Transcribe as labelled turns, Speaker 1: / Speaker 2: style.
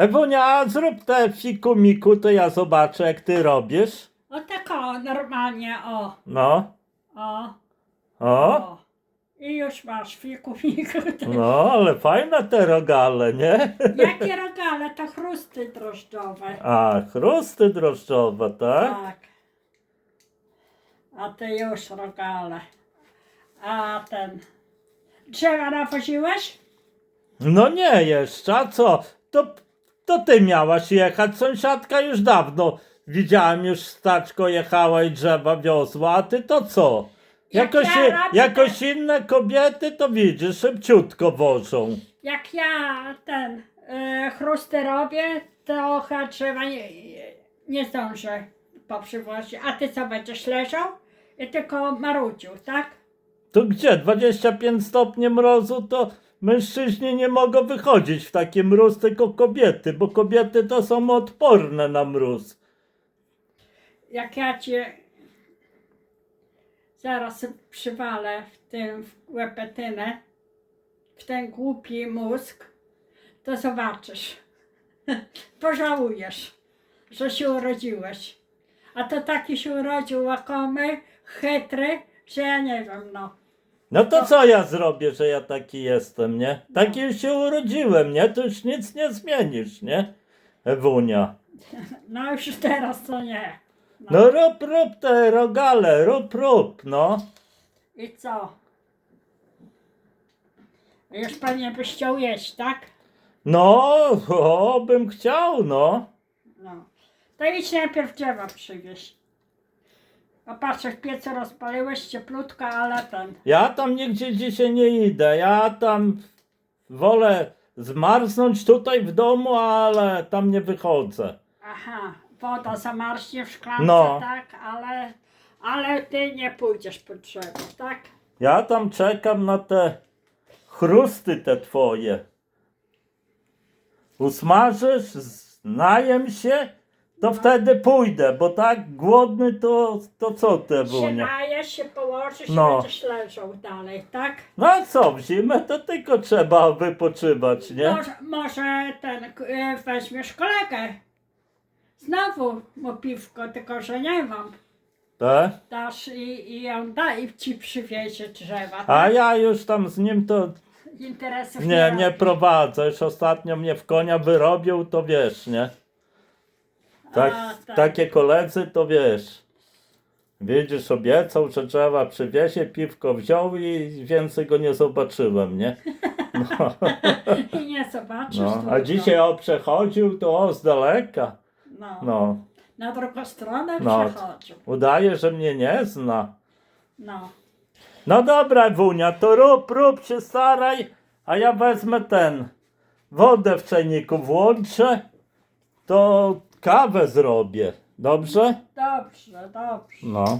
Speaker 1: Ewunia, a zrób te fikumiku, to ja zobaczę jak ty robisz.
Speaker 2: O tak o, normalnie, o,
Speaker 1: No,
Speaker 2: o,
Speaker 1: o,
Speaker 2: I już masz fiku, fiku.
Speaker 1: no, ale fajne te rogale, nie?
Speaker 2: Jakie rogale, to chrusty drożdżowe.
Speaker 1: A, chrusty drożdżowe, tak?
Speaker 2: Tak. A ty już rogale. A ten... Drzewa nawoziłeś?
Speaker 1: No nie jeszcze, a co? To, to ty miałaś jechać, sąsiadka już dawno. Widziałem już staczko jechała i drzewa wiozła, a ty to co?
Speaker 2: Jak
Speaker 1: Jakoś,
Speaker 2: ja robię,
Speaker 1: jakoś inne kobiety to widzisz, szybciutko wożą.
Speaker 2: Jak ja ten y, chrusty robię, to chyba drzewa nie, nie zdążę poprzywozić. A ty co, będziesz leżał? I tylko marudził, tak?
Speaker 1: To gdzie? 25 stopni mrozu to mężczyźni nie mogą wychodzić w taki mróz, tylko kobiety, bo kobiety to są odporne na mróz.
Speaker 2: Jak ja cię zaraz przywalę w tym łepetynę, w ten głupi mózg, to zobaczysz. Pożałujesz, że się urodziłeś. A to taki się urodził łakomy, chytry, że ja nie wiem, no.
Speaker 1: No to co ja zrobię, że ja taki jestem, nie? Taki już się urodziłem, nie? To już nic nie zmienisz, nie? Ewunia.
Speaker 2: No już teraz to nie.
Speaker 1: No rób, rób te rogale, rób, rób, no.
Speaker 2: I co? Już pewnie byś chciał jeść, tak?
Speaker 1: No, o, bym chciał, no.
Speaker 2: No. To idź najpierw drzewa przywieźć. A patrz, w piecu rozpaliłeś cieplutko, ale ten.
Speaker 1: Ja tam nigdzie dzisiaj nie idę. Ja tam wolę zmarznąć tutaj w domu, ale tam nie wychodzę.
Speaker 2: Aha, woda zamarznie w szklance,
Speaker 1: No.
Speaker 2: tak, ale, ale ty nie pójdziesz po drzewo, tak?
Speaker 1: Ja tam czekam na te chrusty te twoje. Usmażysz, z- najem się, to wtedy pójdę, bo tak głodny to, to co
Speaker 2: Się
Speaker 1: Wunia?
Speaker 2: najesz, się położysz
Speaker 1: No.
Speaker 2: i będziesz leżał dalej, tak?
Speaker 1: No a co, w zimę to tylko trzeba wypoczywać, nie?
Speaker 2: Może, może ten, e, weźmiesz kolegę. Znowu mu piwko, tylko że nie mam.
Speaker 1: Tak?
Speaker 2: Dasz i, i on da i ci przywiezie drzewa,
Speaker 1: A
Speaker 2: tak?
Speaker 1: ja już tam z nim to
Speaker 2: Interesów
Speaker 1: nie, nie prowadzę. Już ostatnio mnie w konia wyrobił, to wiesz, nie? Tak,
Speaker 2: A, tak.
Speaker 1: Takie koledzy, to wiesz. Widzisz, obiecał, że drzewa przywiezie, piwko wziął i więcej go nie zobaczyłem, nie? No,
Speaker 2: I nie zobaczysz.
Speaker 1: no. A
Speaker 2: trudno.
Speaker 1: dzisiaj o przechodził, to o z daleka.
Speaker 2: No.
Speaker 1: No,
Speaker 2: Na drugą stronę
Speaker 1: No.
Speaker 2: przechodził.
Speaker 1: udaje, że mnie nie zna.
Speaker 2: No.
Speaker 1: No dobra, Wunia, to rób, rób się staraj, a ja wezmę ten, wodę w czajniku włączę, to kawę zrobię, dobrze?
Speaker 2: Dobrze, dobrze.
Speaker 1: No.